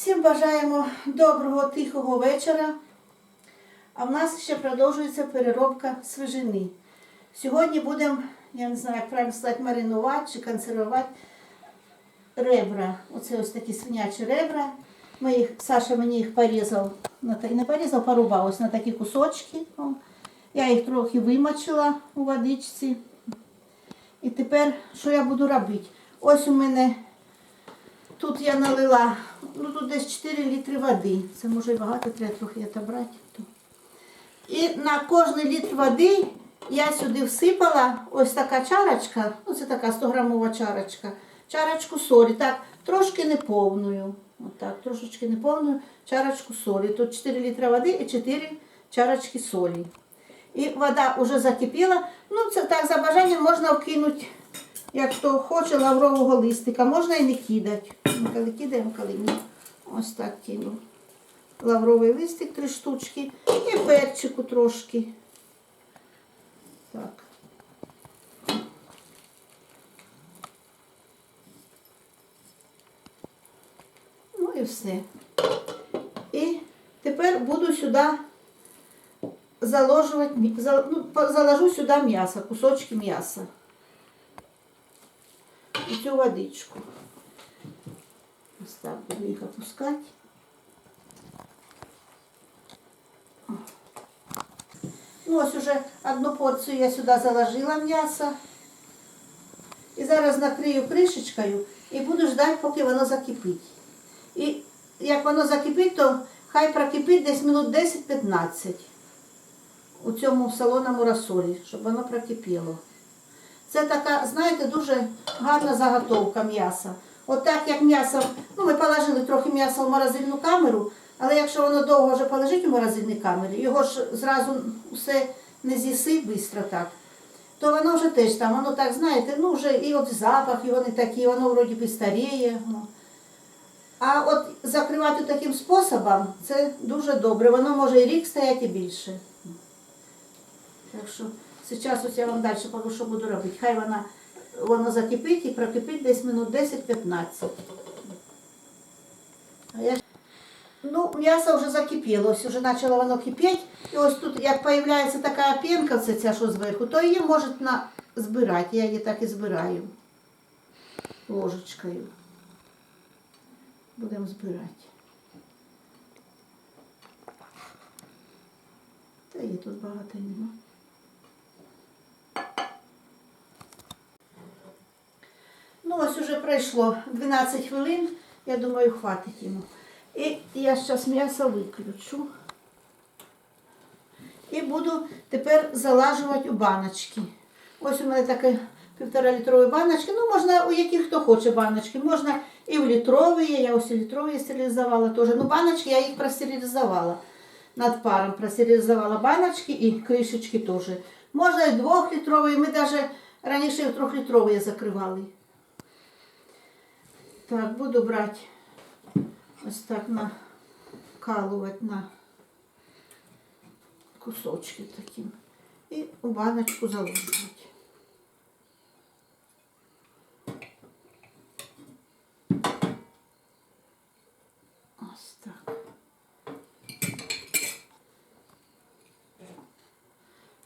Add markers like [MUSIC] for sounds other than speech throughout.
Всім бажаємо доброго, тихого вечора. А в нас ще продовжується переробка свежини. Сьогодні будемо, я не знаю, як правильно сказати, маринувати чи консервувати ребра. Оце ось такі свинячі ребра. Ми їх, Саша мені їх порізав, не порізав, порубав ось на такі кусочки. Я їх трохи вимочила у водичці. І тепер що я буду робити? Ось у мене тут я налила, ну тут десь 4 літри води. Це може багато, треба трохи отобрати. То. І на кожний літр води я сюди всипала ось така чарочка, ну це така 100 грамова чарочка, чарочку солі, так, трошки неповною. Отак, трошечки неповною чарочку солі. Тут 4 літри води і 4 чарочки солі. І вода вже закипіла. Ну, це так, за бажанням можна вкинути, як хто хоче, лаврового листика. Можна і не кидати. Коли кидаємо, коли ні. Ось так кину. Лавровий листик три штучки і перчику трошки. Так. Ну і все. І тепер буду сюди заложувати, ну, заложу сюди м'ясо, кусочки м'яса. Цю водичку. Ось так буду їх опускати. Ну, ось уже одну порцію я сюди заложила м'ясо. І зараз накрию кришечкою і буду ждати, поки воно закипить. І як воно закипить, то хай прокипить десь минут 10-15 у цьому солоному розсолі, щоб воно прокипіло. Це така, знаєте, дуже гарна заготовка м'яса. От так як м'ясо, ну ми положили трохи м'яса в морозильну камеру, але якщо воно довго вже полежить у морозильній камері, його ж зразу все не з'їси швидко так, то воно вже теж там, воно так, знаєте, ну вже і от запах його не такий, воно вроді би старіє. ну. А от закривати таким способом це дуже добре. Воно може і рік стояти і більше. Так що зараз я вам далі покажу, що буду робити. Хай вона воно закипить і прокипить десь минут 10-15. Я... Ну, м'ясо вже закипіло, ось вже почало воно кипіти. І ось тут, як з'являється така пінка, це ця, що зверху, то її можна збирати. Я її так і збираю ложечкою. Будемо збирати. Та її тут багато нема. Ну, ось уже пройшло 12 хвилин, я думаю, хватить йому. І я зараз м'ясо виключу. І буду тепер залажувати у баночки. Ось у мене таке півтора літрові баночки. Ну, можна у які хто хоче баночки. Можна і в літрові, я ось і літрові стерилізувала теж. Ну, баночки я їх простерилізувала. Над паром простерилізувала баночки і кришечки теж. Можна і двохлітрові, ми навіть раніше трьохлітрові закривали. Так, буду брати ось так накалувати на кусочки таким. І у баночку заложувати. Ось так.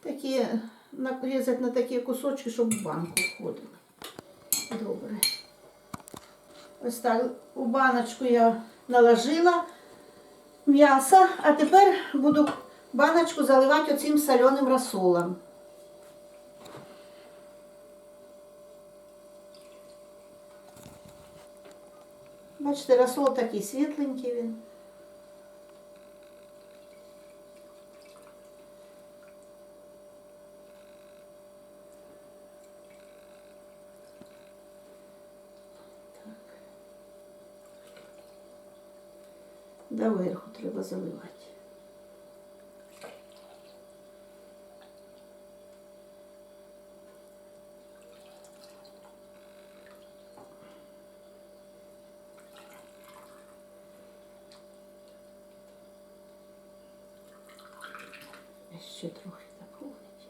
Такі нарізати на такі кусочки, щоб в банку входили. Добре. Ось так у баночку я наложила м'ясо, а тепер буду баночку заливати оцим соленим розсолом. Бачите, розсол такий світленький він. Доверху треба заливати. Ще трохи наповнить.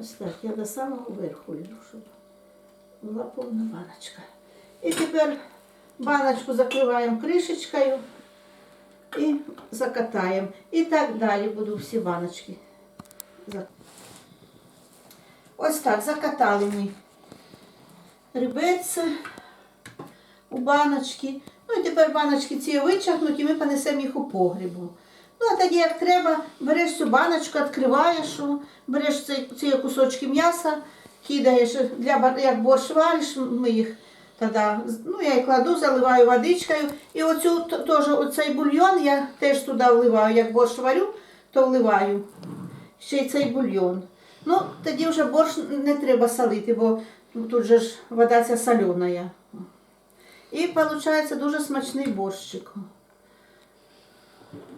Ось так, я до самого верху лежу, щоб була повна баночка. І тепер баночку закриваємо кришечкою і закатаємо. І так далі буду всі баночки. Ось так, закатали ми рибець у баночки. Ну і тепер баночки ці вичахнуть і ми понесемо їх у погрібу. Ну, а тоді, як треба, береш цю баночку, відкриваєш, береш ці, ці кусочки м'яса, кидаєш, для, як борщ вариш, ми їх тоді, ну, я їх кладу, заливаю водичкою. І оцю теж, оцей бульйон я теж туди вливаю. Як борщ варю, то вливаю ще й цей бульйон. Ну, тоді вже борщ не треба солити, бо тут же ж вода ця солена. І виходить дуже смачний борщик.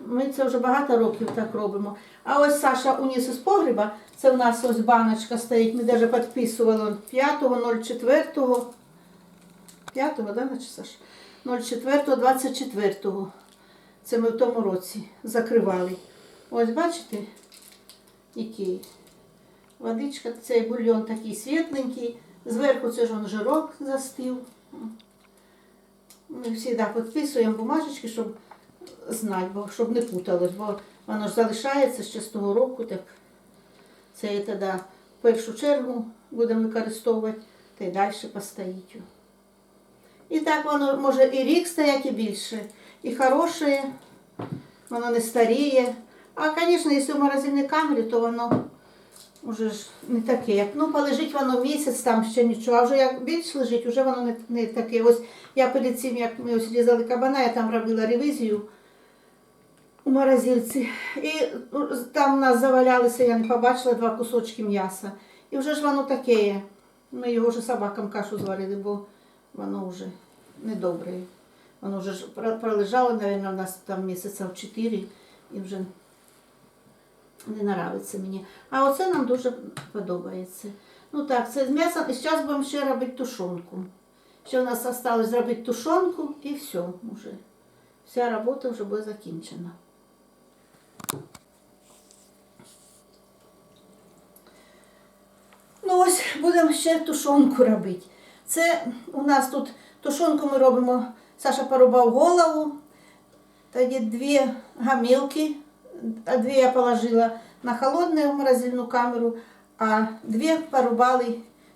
Ми це вже багато років так робимо. А ось Саша уніс із погреба, це в нас ось баночка стоїть, ми навіть підписували 5.04. 5-го, да, наче Саша? 04.24. Це ми в тому році закривали. Ось бачите, який. Водичка, цей бульйон такий світленький. Зверху це ж он жирок застив. Ми завжди підписуємо бумажечки, щоб знати, бо щоб не путалось, бо воно ж залишається ще з того року, так це і тоді в першу чергу будемо використовувати, та й далі постоїть. І так воно може і рік стоять, і більше. І хороше, воно не старіє. А, звісно, якщо в морозильній камері, то воно вже ж не таке. Як ну полежить воно місяць, там ще нічого. А вже як більш лежить, вже воно не, не таке. Ось я перед цим, як ми ось різали кабана, я там робила ревізію у морозильці. І ну, там у нас завалялися, я не побачила два кусочки м'яса. І вже ж воно таке. Ми його вже собакам кашу зварили, бо воно вже недобре. Воно вже пролежало, мабуть, у нас там місяця в 4 і вже не нравиться мені. А оце нам дуже подобається. Ну так, це з м'ясом. І зараз будемо ще робити тушонку. Ще у нас залишилось зробити тушонку і все вже. Вся робота вже буде закінчена. Ну ось будемо ще тушонку робити. Це у нас тут тушонку ми робимо. Саша порубав голову, тоді дві гамілки, а дві я положила на холодну морозильну камеру, а дві порубали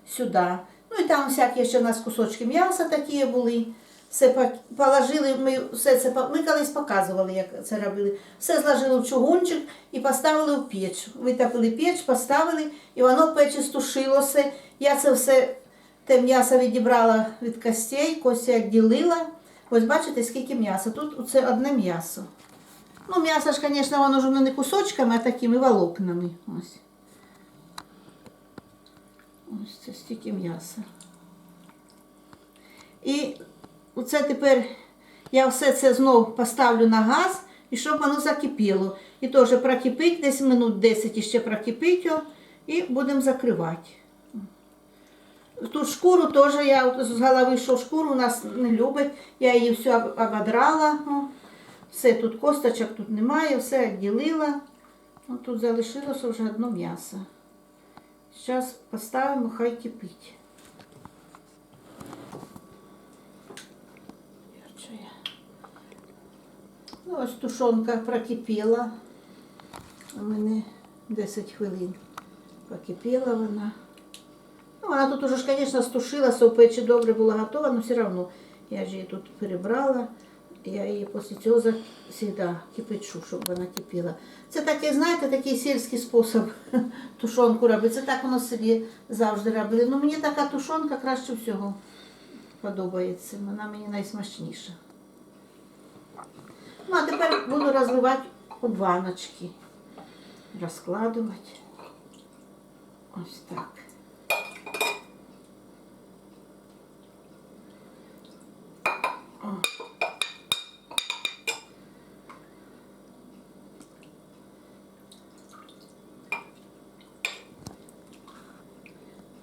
сюди. Ну і там всякі ще у нас кусочки м'яса такі були. Все положили, ми все це ми колись показували, як це робили. Все зложили в чугунчик і поставили в піч. Витопили піч, поставили, і воно в печі стушилося. Я це все те м'ясо відібрала від костей, кості відділила. Ось бачите, скільки м'яса. Тут це одне м'ясо. Ну, м'ясо ж, звісно, воно ж не кусочками, а такими волокнами. Ось. Ось це стільки м'яса. І оце тепер я все це знову поставлю на газ, і щоб воно закипіло. І теж прокипить, десь минут 10 іще прокипить, і будемо закривати. Тут шкуру теж я з голови, що шкуру у нас не любить. Я її всю ободрала. ну. Все тут косточок тут немає, все відділила. Ну, тут залишилося вже одно м'ясо. Зараз поставимо, хай кипить. Ну, ось тушонка прокипіла. У мене 10 хвилин прокипіла вона. Ну, вона тут уже ж, звісно, стушилася, печі добре була готова, але все одно я ж її тут перебрала. Я її після цього завжди кипячу, щоб вона кипіла. Це такий, знаєте, такий сільський спосіб [LAUGHS] тушонку робити. Це так воно собі завжди робили. Ну, мені така тушонка краще всього подобається. Вона мені найсмачніша. Ну, а тепер буду розливати у баночки. Розкладувати. Ось так. О.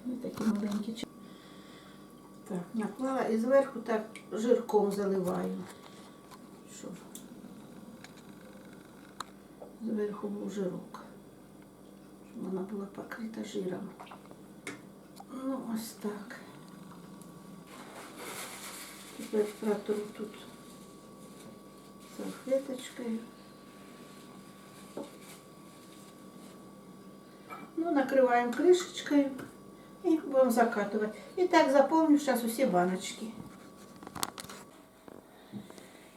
Ось такі маленькі. Так, наклала і зверху так жирком заливаю. Щоб зверху був жирок. Щоб вона була покрита жиром. Ну, ось так. Тепер протру тут салфеточкою. Ну, накриваємо кришечкою і будемо закатувати. І так заповню зараз усі баночки.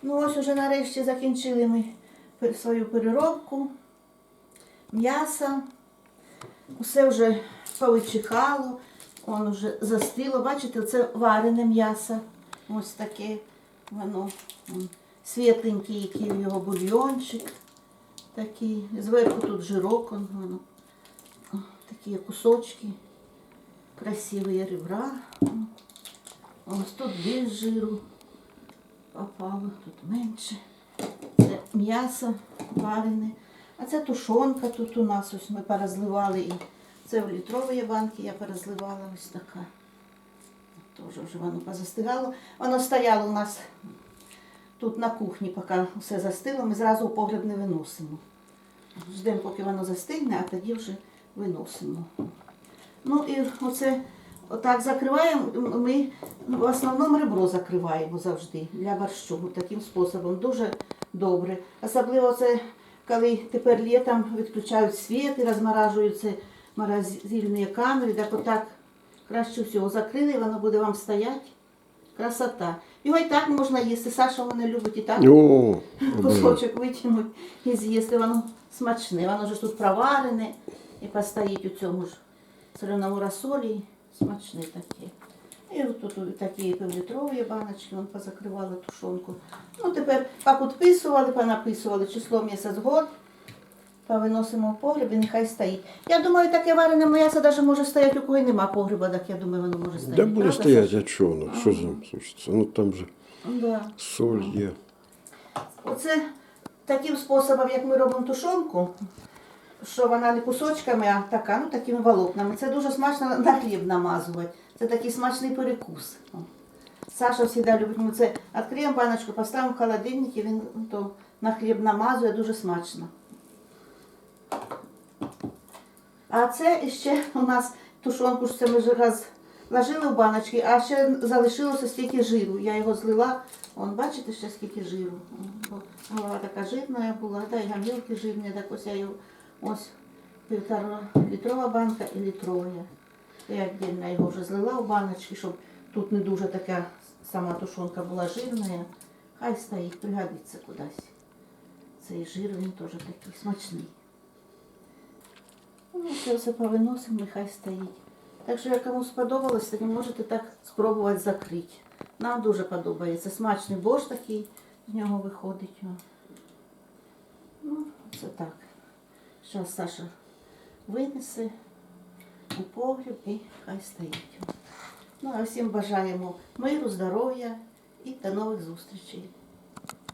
Ну ось уже нарешті закінчили ми свою переробку. М'ясо. Усе вже повичихало, воно вже застило. Бачите, це варене м'ясо. Ось таке воно світленький, який його бульйончик. Такий. Зверху тут жирок, воно. Такі кусочки. Красиві ребра. Ось тут більш жиру попало, тут менше. Це м'ясо варене. А це тушонка тут у нас ось ми порозливали. І це в літрові банки я порозливала ось така. Теж вже воно позастигало. Воно стояло у нас тут на кухні, поки все застило, ми зразу у погреб не виносимо. Ждемо, поки воно застигне, а тоді вже виносимо. Ну і оце отак закриваємо. Ми в основному ребро закриваємо завжди для борщу. Таким способом дуже добре. Особливо це коли тепер літом відключають світ і розморажуються морозильні камери, так отак краще всього закрили, і воно буде вам стояти. Красота. Його і так можна їсти. Саша мене любить і так О, [LAUGHS] кусочок витягнути і з'їсти. Воно смачне. Воно ж тут проварене і постоїть у цьому ж соленому розсолі. Смачне таке. І тут такі півлітрові баночки, вон позакривала тушонку. Ну тепер попідписували, понаписували число місяць год. Повиносимо в погреб і нехай стоїть. Я думаю, таке варене м'ясо навіть може стояти, у кого нема погреба, так я думаю, воно може стояти. Де буде стояти, Саша? а що воно? Що там слушайте? Ну там же Да. соль є. Оце таким способом, як ми робимо тушонку, що вона не кусочками, а така, ну такими волокнами. Це дуже смачно на хліб намазувати. Це такий смачний перекус. Саша завжди любить. Ми це відкриємо баночку, поставимо в холодильник і він то на хліб намазує дуже смачно. А це ще у нас тушонку це ми ж розложили в баночки, а ще залишилося стільки жиру. Я його злила. Вон, бачите, ще скільки жиру. Голова така жирна була, та й гамілки жирні, так ось я його ось літрова банка і літрова. я. Віддільно його вже злила в баночки, щоб тут не дуже така сама тушонка була жирна. Хай стоїть, пригодиться кудись. Цей жир він теж такий смачний. Ну, це все повиносимо, нехай стоїть. Так що, як кому сподобалось, тоді можете так спробувати закрити. Нам дуже подобається. Смачний борщ такий з нього виходить. Ну, це так. Зараз Саша винесе у погріб і хай стоїть. Ну, а всім бажаємо миру, здоров'я і до нових зустрічей.